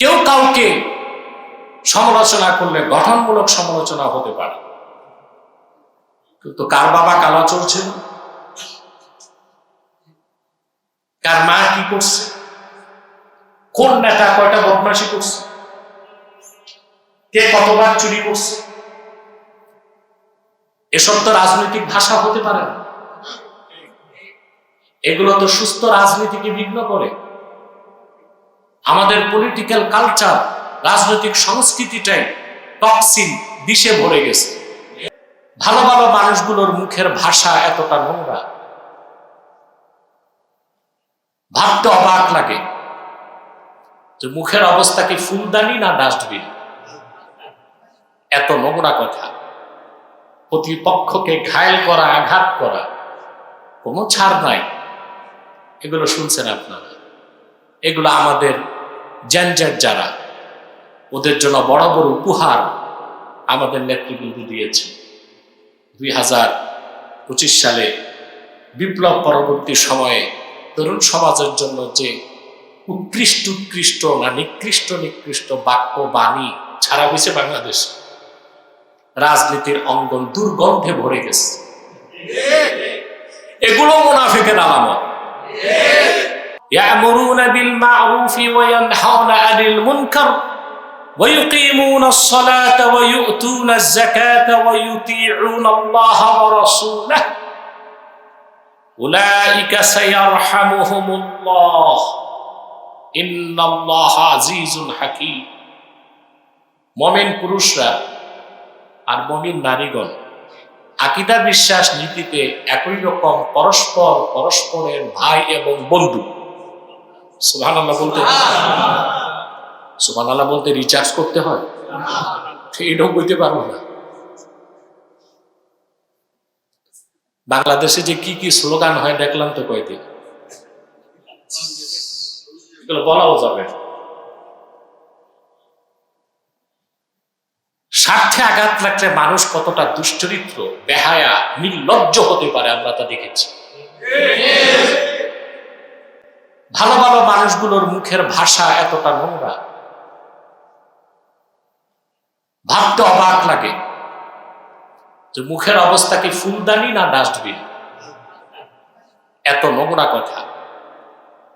কেউ কাউকে সমালোচনা করলে গঠনমূলক সমালোচনা হতে পারে। কিন্তু কার বাবা কালা চলছে? কার মা কি করছে? কোন নেতা কয়টা বদমাসি করছে? কে কতবার চুরি করছে? এসব তো রাজনৈতিক ভাষা হতে পারে না। এগুলো তো সুস্থ রাজনীতিকে বিঘ্ন করে। আমাদের পলিটিক্যাল কালচার রাজনৈতিক সংস্কৃতিটাই টক্সিন বিষে ভরে গেছে। ভালো ভালো মানুষগুলোর মুখের ভাষা এতটা নোংরা। ভাবতে অবাক লাগে যে মুখের অবস্থা কি ফুলদানি না ডাস্টবিন? এত নোংরা কথা। প্রতিপক্ষকে ঘায়ল করা, আঘাত করা, কোনো ছাড় নাই। এগুলো শুনছেন আপনারা। এগুলো আমাদের জ্যানজ্যাট যারা, ওদের জন্য বড় বড় উপহার আমাদের নেতৃবৃন্দ দিয়েছে। দুই হাজার পঁচিশ সালে বিপ্লব পরবর্তী সময়ে তরুণ সমাজের জন্য যে উৎকৃষ্ট উৎকৃষ্ট না নিকৃষ্ট নিকৃষ্ট বাক্য, বাণী ছাড়া হয়েছে বাংলাদেশ, রাজনীতির অঙ্গন দুর্গন্ধে ভরে গেছে। এগুলো মুনাফিকের আলামত। يأمرون بالمعروف وينهون عن المنكر ويقيمون الصلاة ويؤتون الزكاة ويطيعون الله ورسوله أولئك سيرحمهم الله إن الله عزيز حكيم মমিন পুরুষরা আর মমিন নারীগণ আকিদা বিশ্বাস নীতিতে একই রকম পরস্পর পরস্পরের ভাই এবং বন্ধু সুহান আল্লাহ বলতে সুহান আল্লাহ বলতে রিচার্জ করতে হয়। এটাও বইতে পারব না। বাংলাদেশে যে কি কি স্লোগান হয় দেখলাম তো কয়েকদিন বলাও যাবে। স্বার্থে আঘাত লাগলে মানুষ কতটা দুশ্চরিত্র, বেহায়া, নির্লজ্জ হতে পারে আমরা তা দেখেছি। ভালো ভালো মানুষগুলোর মুখের ভাষা এতটা নোংরা। ভাবতে অবাক লাগে যে মুখের অবস্থা কি ফুলদানি না ডাস্টবিন? এত নোংরা কথা।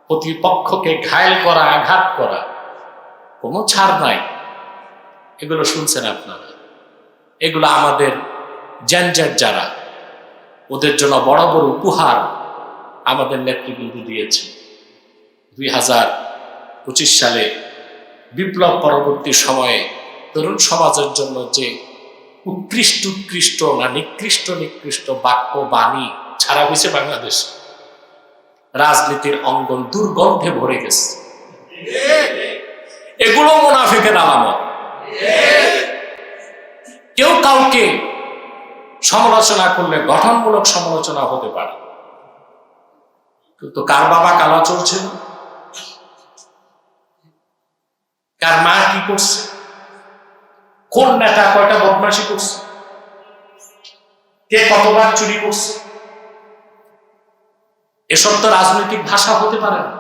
প্রতিপক্ষকে ঘায়ল করা, আঘাত করা, কোনো ছাড় নাই। এগুলো শুনছেন আপনারা। এগুলো আমাদের জ্যানজ্যাট যারা, ওদের জন্য বড় বড় উপহার আমাদের নেতৃবৃন্দ দিয়েছে। দুই হাজার পঁচিশ সালে বিপ্লব পরবর্তী সময়ে তরুণ সমাজের জন্য যে উৎকৃষ্ট উৎকৃষ্ট না নিকৃষ্ট নিকৃষ্ট বাক্য, বাণী ছাড়া হয়েছে বাংলাদেশ, রাজনীতির অঙ্গন দুর্গন্ধে ভরে গেছে। এগুলো মুনাফিকের আলামত। কেউ কাউকে সমালোচনা করলে গঠনমূলক সমালোচনা হতে পারে। কিন্তু কার বাবা কালা চলছে না? কার মা কি করছে? কোন নেতা কয়টা বদমাসি করছে? কে কতবার চুরি করছে? এসব তো রাজনৈতিক ভাষা হতে পারে না।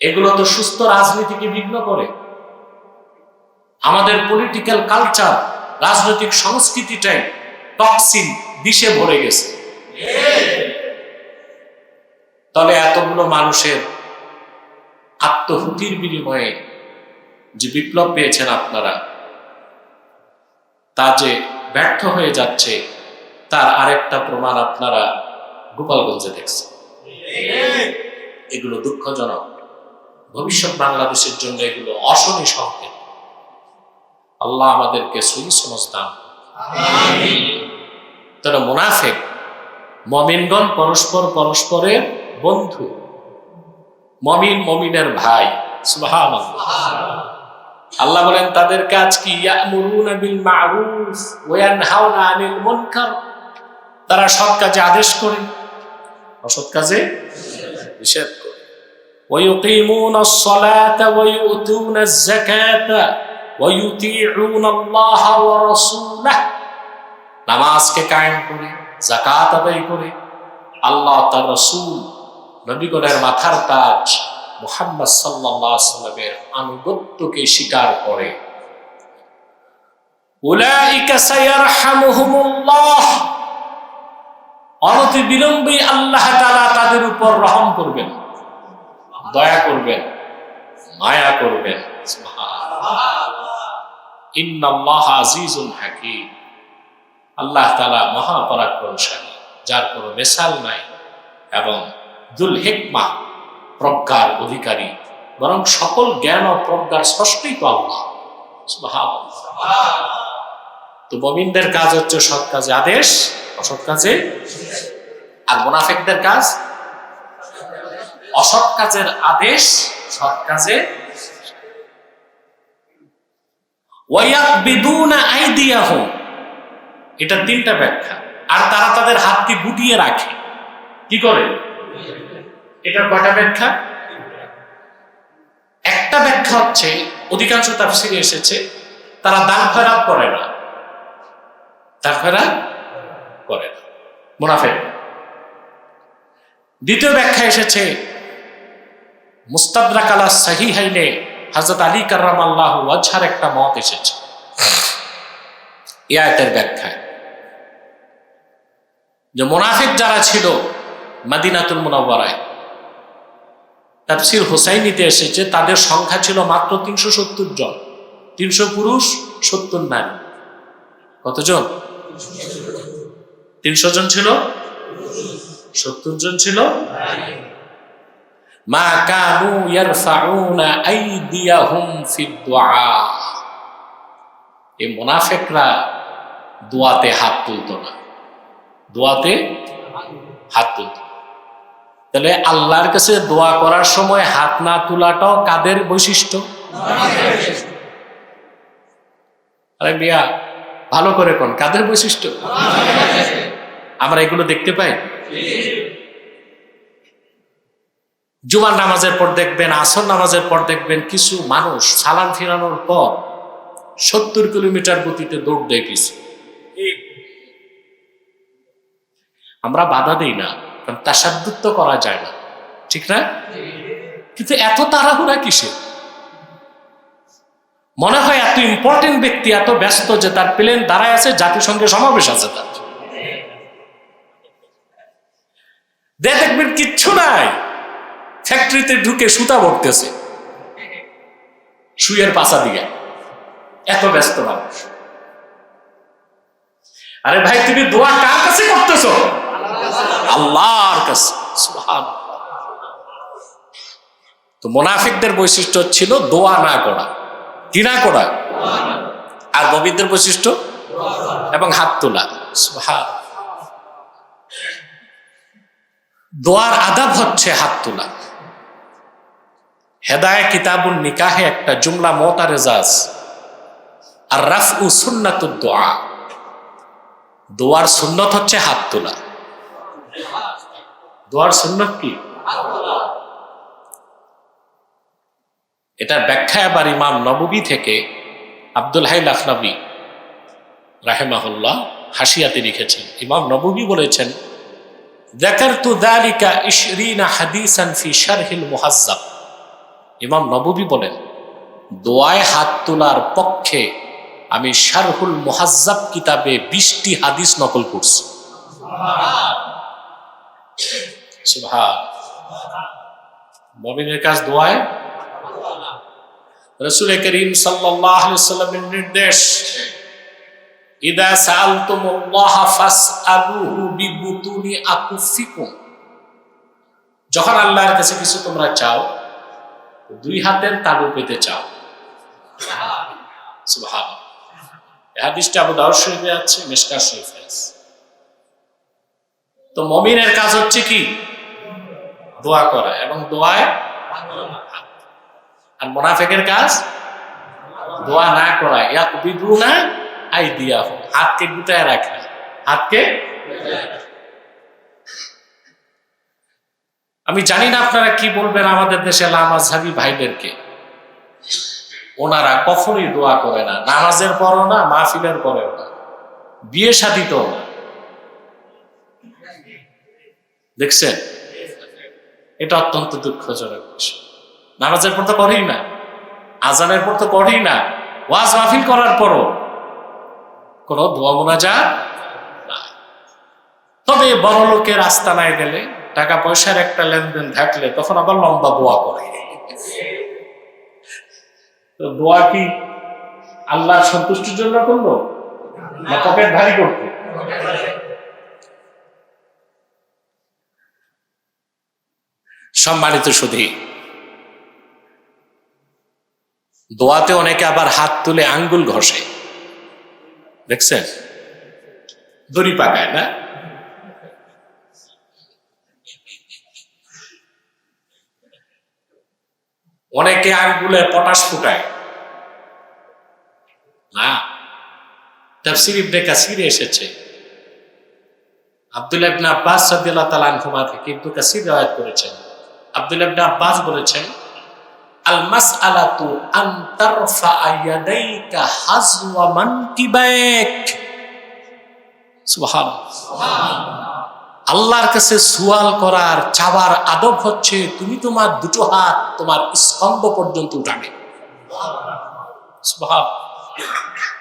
এগুলো তো সুস্থ রাজনীতিকে বিঘ্ন করে। আমাদের পলিটিক্যাল কালচার রাজনৈতিক সংস্কৃতিটাই টক্সিন বিষে ভরে গেছে। তবে এতগুলো মানুষের আত্মহুতির বিনিময়ে যে বিপ্লব পেয়েছেন আপনারা, তা যে ব্যর্থ হয়ে যাচ্ছে, তার আরেকটা প্রমাণ আপনারা গোপালগঞ্জে দেখছেন। এগুলো দুঃখজনক। ভবিষ্যৎ বাংলাদেশের জন্য এগুলো অশনি সংকেত। আল্লাহ আমাদেরকে সহি সমজ তারা মুনাফেক, মমিনগণ পরস্পর পরস্পরের বন্ধু। মমিন মমিনের ভাই সুবহানাল্লাহ আল্লাহ বলেন তাদের কাজ কি ইয়ামুরুনা বিল মারুফ ওয়া ইয়ানহাউনা আনিল মুনকার তারা সৎ কাজে আদেশ করে অসৎ কাজে নিষেধ করে ويقيمون الصلاة ويؤتون الزكاة ويطيعون الله ورسوله নামাজকে কায়েম করে জাকাত আদায় করে আল্লাহ তার রসুল নবীগণের মাথার তাজ মোহাম্মদ আলাইহি সাল্লামের আনুগত্যকে স্বীকার করে। অনতি বিলম্বে আল্লাহ তাআলা তাদের উপর রহম করবেন, দয়া করবেন, মায়া করবেন। আল্লাহ তাআলা মহাপরাক্রমশালী, যার কোনো মেসাল নাই এবং দুল হিকমা প্রজ্ঞার অধিকারী। বরং সকল জ্ঞান ও প্রজ্ঞার স্রষ্টেই তো আল্লাহ। তো মমিনদের কাজ হচ্ছে সৎ কাজে আদেশ, অসৎ কাজে আর মোনাফেকদের কাজ অসৎ কাজের আদেশ, সৎ কাজে এটা তিনটা ব্যাখ্যা। আর তারা তাদের হাতকে গুটিয়ে রাখে। কি করে? এটার কয়টা ব্যাখ্যা? একটা ব্যাখ্যা হচ্ছে, অধিকাংশ তাফসিরে এসেছে, তারা দান খয়রাত করে না। দান খয়রাত করে না। মুনাফেক। দ্বিতীয় ব্যাখ্যা এসেছে মুস্তাদরাক আলা সাহিহাইনে হযরত আলী কার্রামাল্লাহু ওয়াজহার একটা মত এসেছে। এই আয়াতের ব্যাখ্যায়। যে মোনাফিক যারা ছিল মাদিনাতুল মুনাওয়ারায়। তাফসির হোসাইনিতে এসেছে, তাদের সংখ্যা ছিল মাত্র তিনশো সত্তর জন। তিনশো পুরুষ, সত্তর নারী। কতজন? তিনশো জন ছিল? সত্তর জন ছিল? মা কানু ইয়ারফাউনা আইদিয়াহুম ফিদ দুআ। এই মুনাফিকরা দোয়াতে হাত তুলতো না। দোয়াতে হাত তুলত তাহলে আল্লাহর কাছে দোয়া করার সময় হাত না তোলাটাও কাদের বৈশিষ্ট্য? আরে মিয়া, ভালো করে কোন, কাদের বৈশিষ্ট্য? আমরা এগুলো দেখতে পাই। জুমার নামাজের পর দেখবেন, আসর নামাজের পর দেখবেন কিছু মানুষ সালাম ফিরানোর পর সত্তর কিলোমিটার গতিতে দৌড় দেয় কিছু আমরা বাধা দিই না। কারণ তাসাদ্দুত করা যায় না। ঠিক না? কিন্তু এত তাড়াহুড়া কিসে মনে হয় এত ইম্পর্টেন্ট ব্যক্তি, এত ব্যস্ত যে তার প্লেন দাঁড়ায় আছে জাতিসংঘের সমাবেশ আছে তার দেখবেন কিচ্ছু নাই। ফ্যাক্টরিতে ঢুকে সুতা ভরতেছে সুইয়ের পাশা দিকে এত ব্যস্ত মানুষ। আরে ভাই, তুমি দোয়া কার কাছে করতেছো? আল্লাহর কাছে। তো মোনাফিকদের বৈশিষ্ট্য ছিল দোয়া না করা। কি না করা? আর ববিদের বৈশিষ্ট্য? এবং হাত তোলা। দোয়ার আদাব হচ্ছে হাত তোলা। হেদায় কিতাবুল নিকাহে একটা জুমলা মতার রেজাজ আর রাফ উ সুন্নাতুদ দোয়া। দোয়ার সুন্নত হচ্ছে হাত তোলা। দোয়ার সুন্নত কি? এটার ব্যাখ্যা আবার ইমাম নববী থেকে আব্দুল হাই লাখনবী রাহেমাহুল্লাহ হাসিয়াতে লিখেছেন। ইমাম নববী বলেছেন দেখারতু দালিকা ইশরিনা হাদিসান ফি শারহিল মুহাজ্জাব। ইমাম নববী বলেন, দোয়ায় হাত তোলার পক্ষে আমি শারহুল মুহাজ্জাব কিতাবে বিশটি হাদিস নকল করছি। মমিনের কাজ দোয়ায়? রসুল করিম সাল্লামের নির্দেশ, ইদা যখন আল্লাহর কাছে কিছু তোমরা চাও, দুই হাতের তালু পেতে চাও। আছে মিশকাত শরীফে তো মমিনের কাজ হচ্ছে কি? দোয়া করা এবং দোয়ায় আর মোনাফেকের কাজ, দোয়া না করা এক বিদু না আই দিয়া হাতকে গুটায় রাখা। হাতকে আমি জানি না আপনারা কি বলবেন আমাদের দেশে লামাজহাবি ভাইদেরকে। ওনারা কখনোই দোয়া করে না, নামাজের পরও না, মাহফিলের পরেও না, বিয়ে শাদিতেও না। দেখছেন? এটা অত্যন্ত দুঃখজনক বিষয়। নামাজের পর তো করেই না, আজানের পর তো করেই না, ওয়াজ মাহফিল করার পরও কোন দোয়া মোনাজাত নাই। তবে বড় লোকের রাস্তা নাই গেলে টাকা পয়সার একটা লেনদেন থাকলে তখন আবার লম্বা দোয়া করে। তো দোয়া কি আল্লাহর সন্তুষ্টির জন্য করল না, পকেট ভারী করতে? সম্মানিত সুধী। দোয়াতে অনেকে আবার হাত তুলে আঙ্গুল ঘষে। দেখছেন? দড়ি পাকায়, না? অনেকে আঙ্গুলে পটাশ ফুটায়। না? তাফসির ইবনে কাসিরে এসেছে। আব্দুল আব্বাস রাদিয়াল্লাহু তাআলা আনহুমা থেকে ইবনে কাসির করেছেন। আব্দুল ইবনে আব্বাস বলেছেন আল মাসআলাতু আন তারফা ইয়াদাইকা হাজওয়া মানকিবাইক। সুবহানাল্লাহ আল্লাহর কাছে সুয়াল করার, চাওয়ার আদব হচ্ছে তুমি তোমার দুটো হাত তোমার স্কন্দ পর্যন্ত উঠাবে।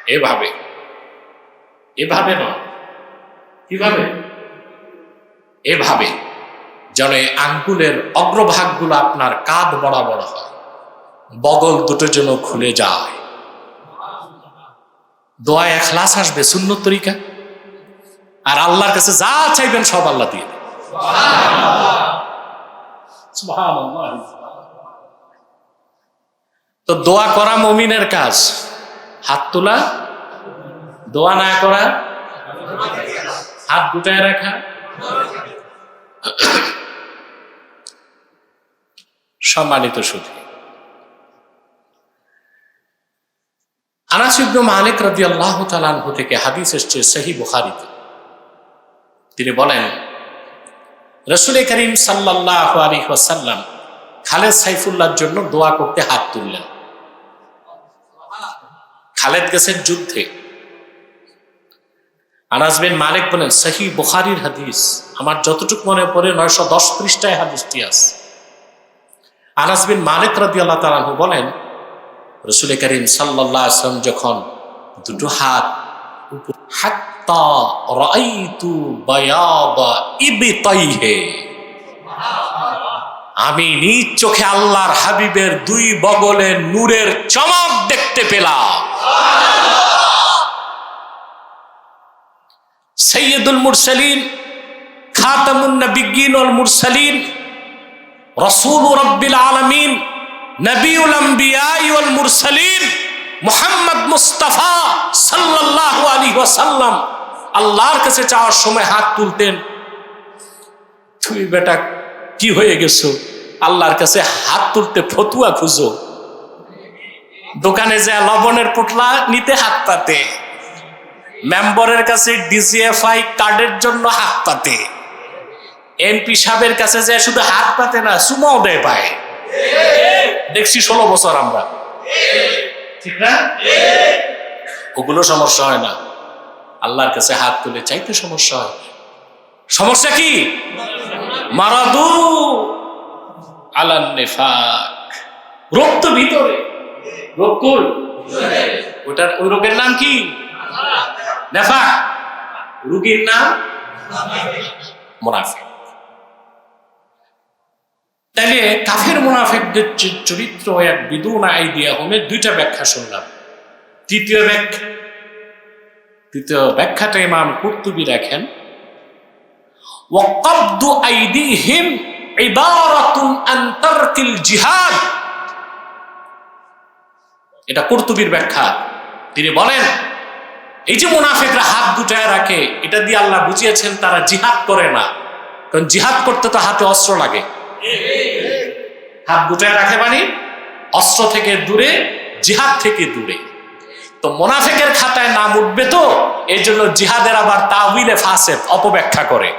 এভাবে। এভাবে নয়। কীভাবে? এভাবে। যেন এই আঙ্গুলের অগ্রভাগগুলো আপনার কাঁধ বরাবর হয়। বগল দুটো যেন খুলে যায়। দোয়া এখলাস আসবে শূন্য তরিকা। আর আল্লাহর কাছে যা চাইবেন সব আল্লাহ দিয়ে তো দোয়া করা মমিনের কাজ। হাত তোলা। দোয়া না করা। হাত গুটায় রাখা। সম্মানিত সুধী। আনাস মালিক রাদিয়াল্লাহু তাআলা আনহু থেকে হাদিস এসেছে সহিহ বুখারীতে। তিনি বলেন, রসুল করিম আলাইহি ওয়াসাল্লাম খালেদ সাইফুল্লাহর জন্য দোয়া করতে হাত তুললেন। খালেদ গেছেন যুদ্ধে। আনাস বিন মালিক বলেন সহি বুখারীর হাদিস, আমার যতটুকু মনে পড়ে নয়শো দশ পৃষ্ঠায় হাদিসটি আছে। আনাস বিন মালিক রাদিয়াল্লাহু তাআলা আনহু বলেন রসুল করিম সাল্লাল্লাহু আলাইহি ওয়াসাল্লাম যখন দুটো হাত উপর, হাত্তা রাআইতু বায়াদা ইবতাইহে আমি নিজ চোখে আল্লাহর হাবিবের দুই বগলে নূরের চমক দেখতে পেলাম। সৈয়দুল মুরসালিন, খাতামুন নবিয়্যিন ওয়াল মুরসালিন রাসূল রাব্বিল আলামিন আল্লাহর কাছে চাওয়ার সময় হাত তুলতেন। বেটা, কি হয়ে গেছো? আল্লাহর কাছে হাত তুলতে ফতুয়া খুঁজো। দোকানে যা লবণের পোটলা, নিতে হাত পাতে মেম্বরের কাছে ডিজিএফআই কার্ডের জন্য হাত পাতে এমপি সাহেবের কাছে যে শুধু হাত পাতে না সুমাও দেয় পায়। দেখছি ষোলো বছর আমরা। ঠিক না? ওগুলো সমস্যা হয় না। আল্লাহর কাছে হাত তুলে চাইতে সমস্যা হয়। সমস্যা কি? মারাদু আলান নেফাক। রোগ তো ভিতরে। রোগ কই ওটার, ওই রোগের নাম কি? নেফাক। রুগীর নাম? মুনাফিক। তাইলে কাফের মুনাফিকদের চরিত্র এক বিদুন আইডিয়া হোমে দুইটা ব্যাখ্যা শুনলাম। তৃতীয় ব্যাখ্যা, তৃতীয় ব্যাখ্যাটা ইমাম কুর্তুবি রাখেন ওয়াকাবদু আইদিহিম ইবারাতুন আন জিহাদ। এটা কুর্তুবির ব্যাখ্যা। তিনি বলেন, এই যে মুনাফিকরা হাত দুটায় রাখে, এটা দিয়ে আল্লাহ বুঝিয়েছেন তারা জিহাদ করে না। কারণ জিহাদ করতে তো হাতে অস্ত্র লাগে। হাত গুটায় রাখে মানে অস্ত্র থেকে দূরে, জিহাদ থেকে দূরে। তো মোনাফেকের খাতায় নাম উঠবে তো এই জন্য জিহাদের আবার তাহবিলে ফাঁসে অপব্যাখ্যা করে।